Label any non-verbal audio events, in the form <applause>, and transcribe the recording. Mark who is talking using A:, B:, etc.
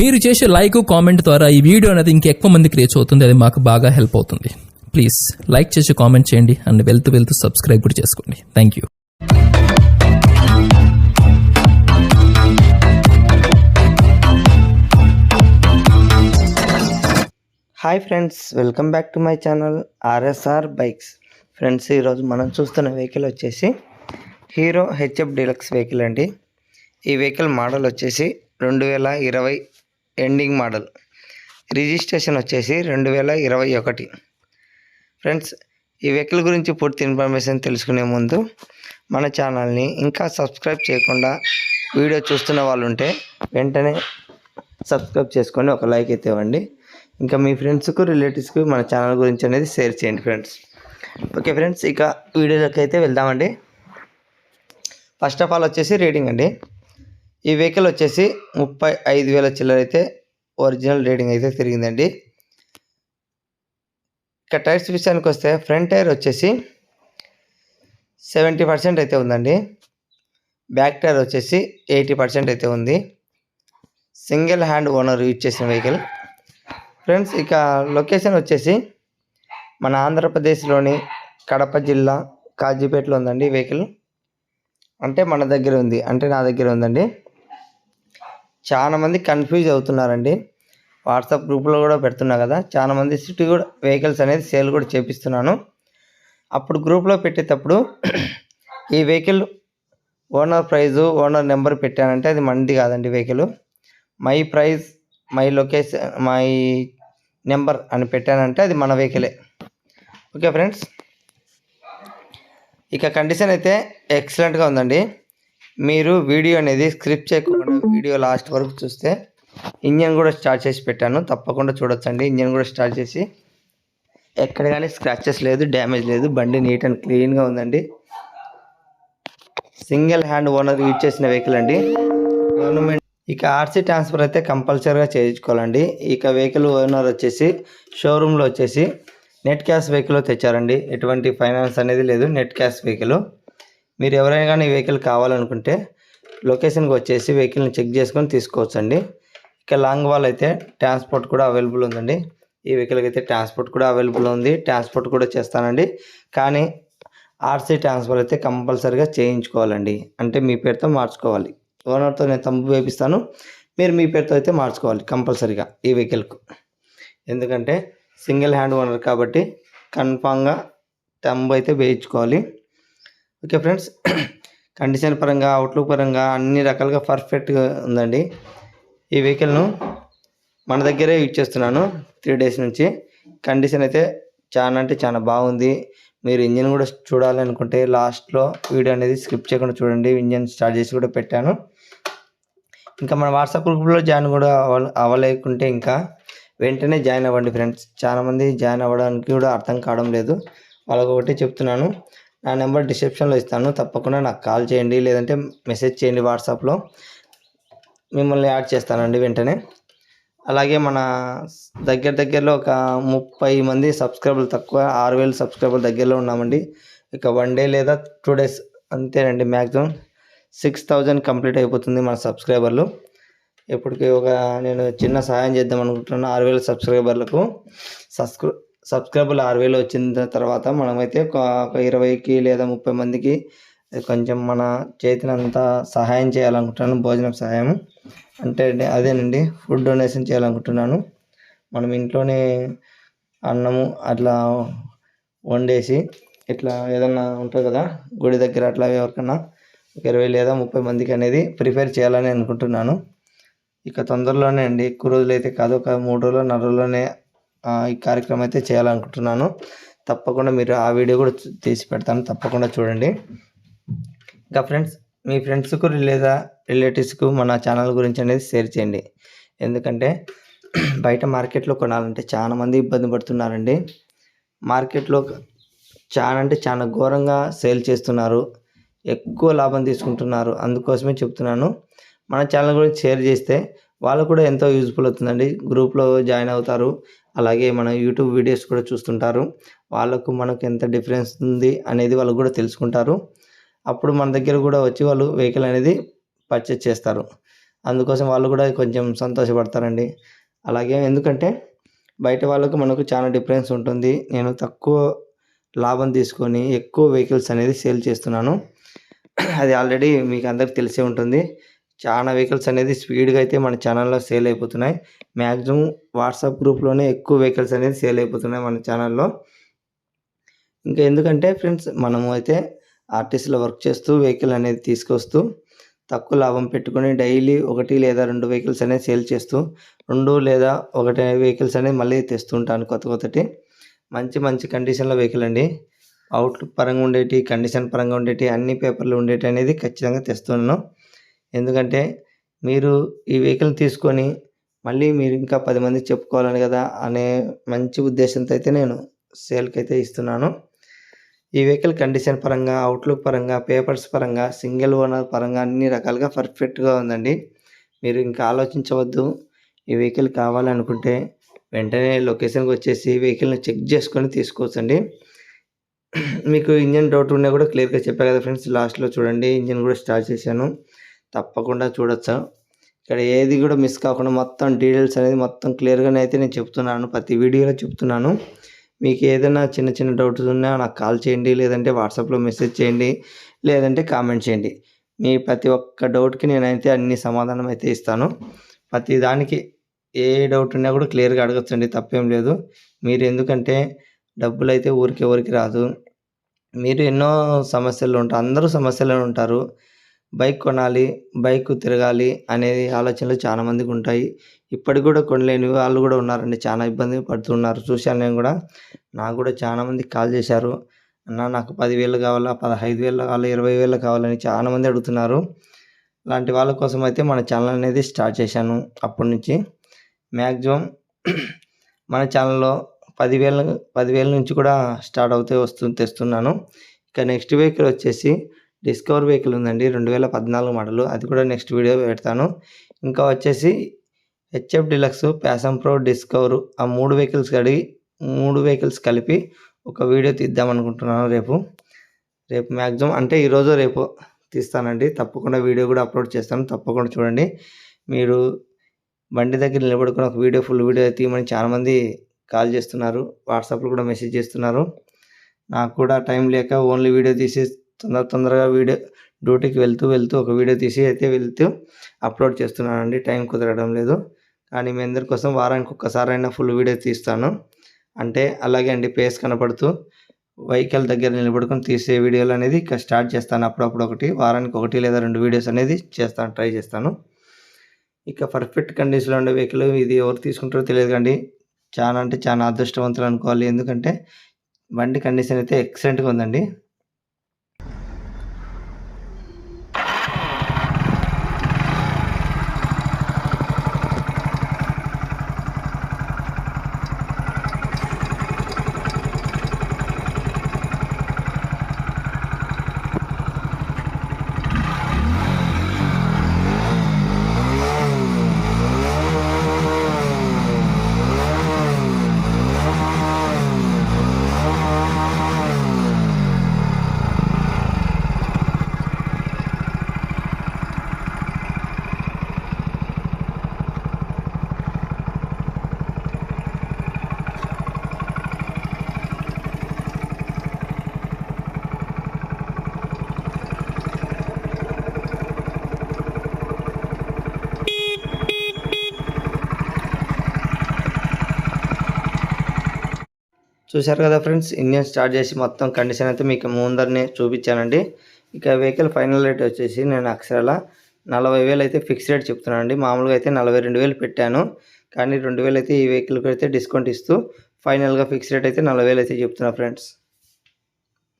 A: మీరు చేసే like comment ద్వారా ఈ వీడియో అనేది ఇంకెక్కువ మందికి రీచ్ అవుతుంది. అది మాకు బాగా హెల్ప్ అవుతుంది. ప్లీజ్ లైక్ చేసి కామెంట్ చేయండి అండ్ వెళ్తూ వెళ్తూ సబ్స్క్రైబ్ కూడా చేసుకోండి. Thank you
B: hi friends welcome back to my channel RSR bikes friends ఈరోజు మనం చూస్తున్న వెహికల్ వచ్చేసి హీరో హెచ్ఎఫ్ డీలక్స్ వెహికల్ అండి. ఈ వెహికల్ మోడల్ వచ్చేసి రెండు వేల ఇరవై ఎండింగ్ మోడల్. రిజిస్ట్రేషన్ వచ్చేసి రెండు వేల ఇరవై ఒకటి. ఫ్రెండ్స్ ఈ వెహికల్ గురించి పూర్తి ఇన్ఫర్మేషన్ తెలుసుకునే ముందు మన ఛానల్ని ఇంకా సబ్స్క్రైబ్ చేయకుండా వీడియో చూస్తున్న వాళ్ళు ఉంటే వెంటనే సబ్స్క్రైబ్ చేసుకొని ఒక లైక్ అయితే ఇవ్వండి. ఇంకా మీ ఫ్రెండ్స్కు రిలేటివ్స్కి మన ఛానల్ గురించి అనేది షేర్ చేయండి ఫ్రెండ్స్. ఓకే ఫ్రెండ్స్ ఇక వీడియోలోకి అయితే వెళ్దామండి. ఫస్ట్ ఆఫ్ ఆల్ వచ్చేసి రీడింగ్ అండి. ఈ వెహికల్ వచ్చేసి ముప్పై ఐదు వేల చిల్లర అయితే ఒరిజినల్ రేటింగ్ అయితే తిరిగిందండి. ఇక టైర్స్ విషయానికి వస్తే ఫ్రంట్ టైర్ వచ్చేసి సెవెంటీ పర్సెంట్ అయితే ఉందండి. బ్యాక్ టైర్ వచ్చేసి ఎయిటీ పర్సెంట్ అయితే ఉంది. సింగిల్ హ్యాండ్ ఓనర్ యూజ్ చేసిన వెహికల్. ఫ్రెండ్స్ ఇక లొకేషన్ వచ్చేసి మన ఆంధ్రప్రదేశ్లోని కడప జిల్లా కాజీపేటలో ఉందండి వెహికల్. అంటే మన దగ్గర ఉంది అంటే నా దగ్గర ఉందండి. చాలామంది కన్ఫ్యూజ్ అవుతున్నారండి. వాట్సాప్ గ్రూప్లో కూడా పెడుతున్నా కదా చాలామంది సిటీ కూడా వెహికల్స్ అనేది సేల్ కూడా చేపిస్తున్నాను. అప్పుడు గ్రూప్లో పెట్టేటప్పుడు ఈ vehicle owner price owner number పెట్టానంటే అది మంది కాదండి vehicle my price my location my number అని పెట్టానంటే అది మన వెహికలే ఓకే ఫ్రెండ్స్ ఇక కండిషన్ అయితే ఎక్సలెంట్గా ఉందండి. మీరు వీడియో అనేది స్క్రిప్ట్ చేయకుండా వీడియో లాస్ట్ వరకు చూస్తే ఇంజన్ కూడా స్టార్ట్ చేసి పెట్టాను. తప్పకుండా చూడొచ్చండి. ఇంజన్ కూడా స్టార్ట్ చేసి ఎక్కడ కానీ స్క్రాచెస్ లేదు డ్యామేజ్ లేదు. బండి నీట్ అండ్ క్లీన్గా ఉందండి. సింగిల్ హ్యాండ్ ఓనర్ యూజ్ చేసిన వెహికల్ అండి. గవర్నమెంట్ ఇక ఆర్సీ ట్రాన్స్ఫర్ అయితే కంపల్సరీగా చేయించుకోవాలండి. ఇక వెహికల్ ఓనర్ వచ్చేసి షోరూంలో వచ్చేసి నెట్ క్యాష్ వెహికల్ తెచ్చారండి. ఎటువంటి ఫైనాన్స్ అనేది లేదు. నెట్ క్యాష్ వెహికల్ మీరు ఎవరైనా కానీ ఈ వెహికల్ కావాలనుకుంటే లొకేషన్కి వచ్చేసి వెహికల్ని చెక్ చేసుకొని తీసుకోవచ్చండి. ఇక లాంగ్ వాల్ అయితే ట్రాన్స్పోర్ట్ కూడా అవైలబుల్ ఉందండి. ఈ వెహికల్కి అయితే ట్రాన్స్పోర్ట్ కూడా అవైలబుల్ ఉంది. ట్రాన్స్పోర్ట్ కూడా చేస్తానండి. కానీ ఆర్సీ ట్రాన్స్ఫర్ అయితే కంపల్సరీగా చేయించుకోవాలండి. అంటే మీ పేరుతో మార్చుకోవాలి. ఓనర్తో నేను తంబు వేపిస్తాను. మీరు మీ పేరుతో అయితే మార్చుకోవాలి కంపల్సరీగా ఈ వెహికల్కు. ఎందుకంటే సింగిల్ హ్యాండ్ ఓనర్ కాబట్టి కన్ఫామ్గా తంబు అయితే వేయించుకోవాలి. ఓకే ఫ్రెండ్స్ <clears throat> కండిషన్ పరంగా అవుట్లుక్ పరంగా అన్ని రకాలుగా పర్ఫెక్ట్గా ఉందండి. ఈ వెహికల్ను మన దగ్గరే యూజ్ చేస్తున్నాను త్రీ డేస్ నుంచి. కండిషన్ అయితే చాలా అంటే చాలా బాగుంది. మీరు ఇంజిన్ కూడా చూడాలనుకుంటే లాస్ట్లో వీడియో అనేది స్కిప్ చేయకుండా చూడండి. ఇంజిన్ స్టార్ట్ చేసి కూడా పెట్టాను. ఇంకా మన వాట్సాప్ గ్రూప్లో జాయిన్ కూడా అవ్వ అవ్వలేకుంటే ఇంకా వెంటనే జాయిన్ అవ్వండి ఫ్రెండ్స్. చాలామంది జాయిన్ అవ్వడానికి కూడా అర్థం కావడం లేదు. వాళ్ళకొకటి చెప్తున్నాను. నా నెంబర్ డిస్క్రిప్షన్లో ఇస్తాను. తప్పకుండా నాకు కాల్ చేయండి లేదంటే మెసేజ్ చేయండి వాట్సాప్లో. మిమ్మల్ని యాడ్ చేస్తానండి వెంటనే. అలాగే మన దగ్గర దగ్గరలో ఒక ముప్పై మంది సబ్స్క్రైబర్లు తక్కువ ఆరు వేలు సబ్స్క్రైబర్లు దగ్గరలో ఉన్నామండి. ఇక వన్ డే లేదా టూ డేస్ అంతేనండి మ్యాక్సిమం సిక్స్ థౌజండ్ కంప్లీట్ అయిపోతుంది మన సబ్స్క్రైబర్లు. ఇప్పటికి ఒక నేను చిన్న సహాయం చేద్దాం అనుకుంటున్నాను ఆరు వేల సబ్స్క్రైబర్లకు. సబ్స్క్రై సబ్స్క్రైబర్లు ఆరు వేలు వచ్చిన తర్వాత మనమైతే ఒక ఒక ఇరవైకి లేదా ముప్పై మందికి కొంచెం మన చేతినంత సహాయం చేయాలనుకుంటున్నాను భోజనం సహాయం. అంటే అదేనండి ఫుడ్ డొనేషన్ చేయాలనుకుంటున్నాను. మనం ఇంట్లోనే అన్నము అట్లా వండేసి ఇట్లా ఏదన్నా ఉంటుంది కదా గుడి దగ్గర అట్లా ఎవరికన్నా ఒక ఇరవై లేదా ముప్పై మందికి అనేది ప్రిపేర్ చేయాలని అనుకుంటున్నాను. ఇక తొందరలోనే అండి ఎక్కువ రోజులు అయితే కాదు ఒక మూడు రోజులు నాలుగు రోజుల్లోనే ఈ కార్యక్రమం అయితే చేయాలనుకుంటున్నాను. తప్పకుండా మీరు ఆ వీడియో కూడా తీసి పెడతాను. తప్పకుండా చూడండి. ఇంకా ఫ్రెండ్స్ మీ ఫ్రెండ్స్కు లేదా రిలేటివ్స్కు మన ఛానల్ గురించి అనేది షేర్ చేయండి. ఎందుకంటే <clears throat> బయట మార్కెట్లో కొనాలంటే చాలా మంది ఇబ్బంది పడుతున్నారండి. మార్కెట్లో చాలా అంటే చాలా ఘోరంగా సేల్ చేస్తున్నారు. ఎక్కువ లాభం తీసుకుంటున్నారు. అందుకోసమే చెప్తున్నాను. మన ఛానల్ గురించి షేర్ చేస్తే వాళ్ళకు కూడా ఎంతో యూజ్ఫుల్ అవుతుందండి. గ్రూప్లో జాయిన్ అవుతారు. అలాగే మన యూట్యూబ్ వీడియోస్ కూడా చూస్తుంటారు. వాళ్ళకు మనకు ఎంత డిఫరెన్స్ ఉంది అనేది వాళ్ళు కూడా తెలుసుకుంటారు. అప్పుడు మన దగ్గర కూడా వచ్చి వాళ్ళు వెహికల్ అనేది పర్చేస్ చేస్తారు. అందుకోసం వాళ్ళు కూడా కొంచెం సంతోషపడతారండి. అలాగే ఎందుకంటే బయట వాళ్ళకు మనకు చాలా డిఫరెన్స్ ఉంటుంది. నేను తక్కువ లాభం తీసుకొని ఎక్కువ వెహికల్స్ అనేది సేల్ చేస్తున్నాను. అది ఆల్రెడీ మీకు అందరికి తెలిసే ఉంటుంది. చాలా వెహికల్స్ అనేది స్పీడ్గా అయితే మన ఛానల్లో సేల్ అయిపోతున్నాయి. మ్యాక్సిమం వాట్సాప్ గ్రూప్లోనే ఎక్కువ వెహికల్స్ అనేది సేల్ అయిపోతున్నాయి మన ఛానల్లో ఇంకా ఎందుకంటే ఫ్రెండ్స్ మనము అయితే ఆర్టీసీలో వర్క్ చేస్తూ వెహికల్ అనేది తీసుకొస్తూ తక్కువ లాభం పెట్టుకొని డైలీ ఒకటి లేదా రెండు వెహికల్స్ అనేది సేల్ చేస్తూ రెండు లేదా ఒకటి వెహికల్స్ అనేది మళ్ళీ తెస్తుంటాను కొత్త కొత్తటి. మంచి మంచి కండిషన్లో వెహికల్ అండి. అవుట్లుక్ పరంగా ఉండేటి కండిషన్ పరంగా ఉండేటి అన్ని పేపర్లు ఉండేటి అనేది ఖచ్చితంగా తెస్తున్నాను ఎందుకంటే మీరు ఈ వెహికల్ తీసుకొని మళ్ళీ మీరు ఇంకా పది మంది చెప్పుకోవాలని కదా అనే మంచి ఉద్దేశంతో అయితే నేను సేల్కి అయితే ఇస్తున్నాను. ఈ వెహికల్ కండిషన్ పరంగా అవుట్లుక్ పరంగా పేపర్స్ పరంగా సింగిల్ ఓనర్ పరంగా అన్ని రకాలుగా పర్ఫెక్ట్గా ఉందండి. మీరు ఇంకా ఆలోచించవద్దు. ఈ వెహికల్ కావాలనుకుంటే వెంటనే లొకేషన్కి వచ్చేసి వెహికల్ని చెక్ చేసుకొని తీసుకోవచ్చండి. మీకు ఇంజన్ డౌట్ ఉన్నా కూడా క్లియర్గా చెప్పా కదా ఫ్రెండ్స్ లాస్ట్లో చూడండి ఇంజన్ కూడా స్టార్ట్ చేశాను. తప్పకుండా చూడొచ్చు. ఇక్కడ ఏది కూడా మిస్ కాకుండా మొత్తం డీటెయిల్స్ అనేది మొత్తం క్లియర్గానే అయితే నేను చెప్తున్నాను. ప్రతి వీడియోలో చెప్తున్నాను. మీకు ఏదైనా చిన్న చిన్న డౌట్స్ ఉన్నా నాకు కాల్ చేయండి. లేదంటే వాట్సాప్లో మెసేజ్ చేయండి. లేదంటే కామెంట్ చేయండి. మీ ప్రతి ఒక్క డౌట్కి నేనైతే అన్ని సమాధానం అయితే ఇస్తాను. ప్రతి దానికి ఏ డౌట్ ఉన్నా కూడా క్లియర్గా అడగచ్చండి. తప్పేం లేదు. మీరు ఎందుకంటే డబ్బులు అయితే ఊరికి రాదు. మీరు ఎన్నో సమస్యలు ఉంటారు. అందరూ సమస్యలు ఉంటారు. బైక్ కొనాలి బైక్ తిరగాలి అనేది ఆలోచనలు చాలా మందికి ఉంటాయి. ఇప్పటికి కూడా కొనలేని వాళ్ళు కూడా ఉన్నారండి. చాలా ఇబ్బంది పడుతున్నారు. చూశాను నేను కూడా. నాకు కూడా చాలా మంది కాల్ చేశారు. అన్న నాకు పదివేలు కావాలా? పదహైదు వేలు కావాలా? ఇరవై వేలు కావాలని చాలా మంది అడుగుతున్నారు. లాంటి వాళ్ళ కోసం అయితే మన ఛానల్ అనేది స్టార్ట్ చేశాను అప్పటి నుంచి. మ్యాక్సిమం మన ఛానల్లో పదివేల పదివేల నుంచి కూడా స్టార్ట్ అవుతే వస్తు తెస్తున్నాను. ఇక నెక్స్ట్ వెహికల్ వచ్చేసి డిస్కవర్ వెహికల్ ఉందండి రెండు వేల పద్నాలుగు మోడలు. అది కూడా నెక్స్ట్ వీడియో పెడతాను. ఇంకా వచ్చేసి HF Deluxe Passion Pro Discover ఆ మూడు వెహికల్స్ కడిగి మూడు వెహికల్స్ కలిపి ఒక వీడియో తీద్దాం అనుకుంటున్నాను రేపు. రేపు మ్యాక్సిమం అంటే ఈరోజు రేపు తీస్తానండి. తప్పకుండా వీడియో కూడా అప్లోడ్ చేస్తాను తప్పకుండా చూడండి. మీరు బండి దగ్గర నిలబడుకుని ఒక వీడియో ఫుల్ వీడియో తీయమని చాలామంది కాల్ చేస్తున్నారు. వాట్సాప్లో కూడా మెసేజ్ చేస్తున్నారు. నాకు కూడా టైం లేక ఓన్లీ వీడియో తీసి తొందర తొందరగా వీడియో డ్యూటీకి వెళ్తూ వెళ్తూ ఒక వీడియో తీసి అయితే వెళ్తూ అప్లోడ్ చేస్తున్నానండి. టైం కుదరడం లేదు. కానీ మీ అందరి కోసం వారానికి ఒక్కసారైనా ఫుల్ వీడియో తీస్తాను. అంటే అలాగే అండి పేస్ కనపడుతూ వెహికల్ దగ్గర నిలబడుకొని తీసే వీడియోలు అనేది ఇక స్టార్ట్ చేస్తాను. అప్పుడప్పుడు ఒకటి వారానికి ఒకటి లేదా రెండు వీడియోస్ అనేది చేస్తాను ట్రై చేస్తాను. ఇక పర్ఫెక్ట్ కండిషన్లో ఉండే వెహికల్ ఇది ఎవరు తీసుకుంటారో తెలియదు కానీ చాలా అంటే చాలా అదృష్టవంతులు అనుకోవాలి. ఎందుకంటే బండి కండిషన్ అయితే ఎక్సలెంట్గా ఉందండి. చూశారు కదా ఫ్రెండ్స్ ఇంజన్ స్టార్ట్ చేసి మొత్తం కండిషన్ అయితే మీకు ముందరనే చూపించానండి. ఇక వెహికల్ ఫైనల్ రేట్ వచ్చేసి నేను అక్షరాల నలభై వేలు అయితే ఫిక్స్ రేట్ చెప్తున్నానండి. మామూలుగా అయితే నలభై రెండు వేలు పెట్టాను. కానీ రెండు వేలు అయితే ఈ వెహికల్కి అయితే డిస్కౌంట్ ఇస్తూ ఫైనల్గా ఫిక్స్ రేట్ అయితే నలభై వేలు అయితే చెప్తున్నా ఫ్రెండ్స్.